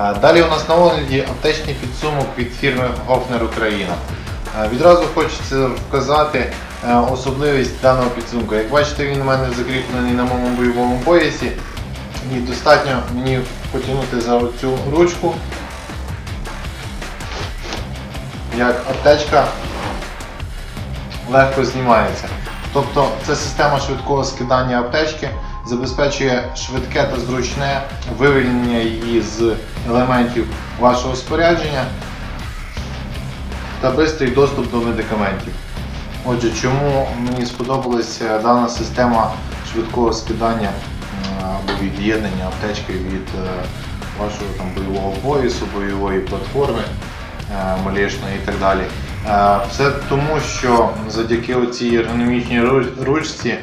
Далі у нас на огляді аптечний підсумок від фірми Гофнер Україна. Відразу хочеться вказати е, особливість даного підсумку. Як бачите, він у мене закріплений на моєму бойовому поясі. І достатньо мені потягнути за цю ручку, як аптечка легко знімається. Тобто це система швидкого скидання аптечки, забезпечує швидке та зручне вивільнення її з елементів вашого спорядження та швидкий доступ до медикаментів. Отже, чому мені сподобалася дана система швидкого скидання або від'єднання аптечки від е, вашого там, бойового поясу, бойової платформи е, малішної і так далі. Е, Це тому, що завдяки цій ергономічній ручці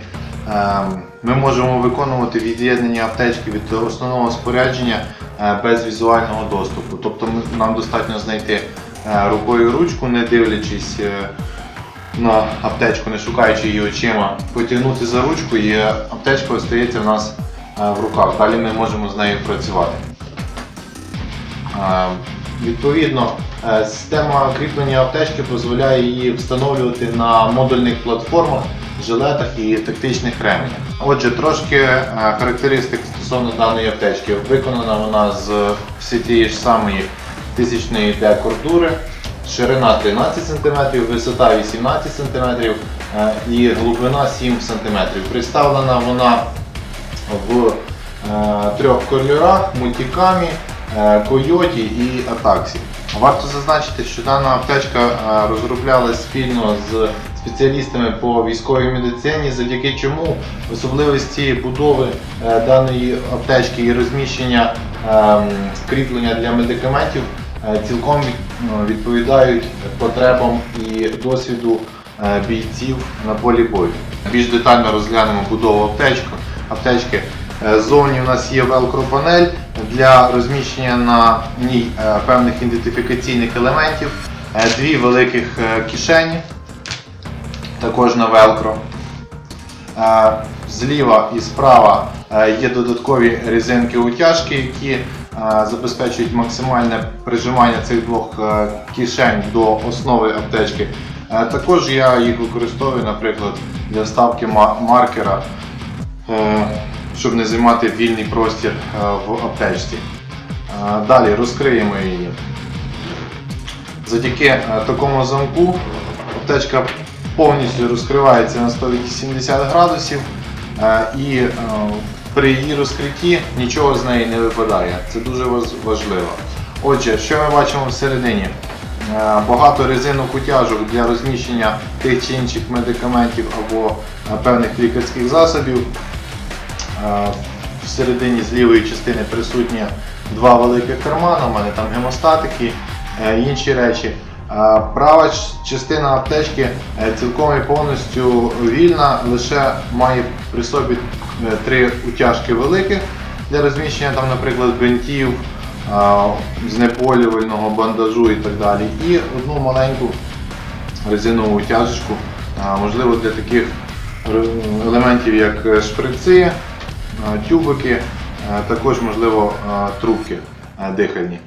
ми можемо виконувати від'єднання аптечки від основного спорядження е, без візуального доступу. Тобто нам достатньо знайти е, рукою ручку, не дивлячись е, на аптечку, не шукаючи її очима, потягнути за ручку і аптечка остається в нас в руках. Далі ми можемо з нею працювати. Е, Відповідно, система кріплення аптечки дозволяє її встановлювати на модульних платформах, жилетах і тактичних ременях. Отже, трошки е, характеристик стосовно даної аптечки. Виконана вона з всі тієї ж самої тисячної Д кордури, ширина 13 см, висота 18 см і глибина 7 см. Представлена вона в е, трьох кольорах мультикамі, е, койоті і атаксі. Варто зазначити, що дана аптечка е, розроблялась спільно з спеціалістами по військовій медицині, завдяки чому особливості будови е, даної аптечки і розміщення ем, кріплення для медикаментів е, цілком відповідають потребам і досвіду е, бійців на полі бою. Більш детально розглянемо будову аптечки. аптечки. Е, Ззовні у нас є велкро-панель для розміщення на ній е, певних ідентифікаційних елементів, Е, дві великих е, кишені, також на велкро. Е, Зліва і справа е, є додаткові резинки утяжки, які е, забезпечують максимальне прижимання цих двох кишень до основи аптечки. Також я їх використовую, наприклад, для вставки маркера, щоб не займати вільний простір в аптечці. Далі розкриємо її. Завдяки такому замку аптечка повністю розкривається на 180 градусів е, і е, при її розкритті нічого з неї не випадає. Це дуже важливо. Отже, що ми бачимо всередині? Е, Багато резинок утяжок для розміщення тих чи інших медикаментів або певних лікарських засобів. Всередині з лівої частини присутні два великих кармани, у мене там гемостатики, інші речі. Права частина аптечки е, цілком і повністю вільна, лише має при собі е, три утяжки великих для розміщення, там, наприклад, бинтів, знеболювального бандажу і так далі. І одну маленьку резинову утяжечку, можливо, для таких елементів, як е, шприци, тюбики, також можливо трубки дихальні.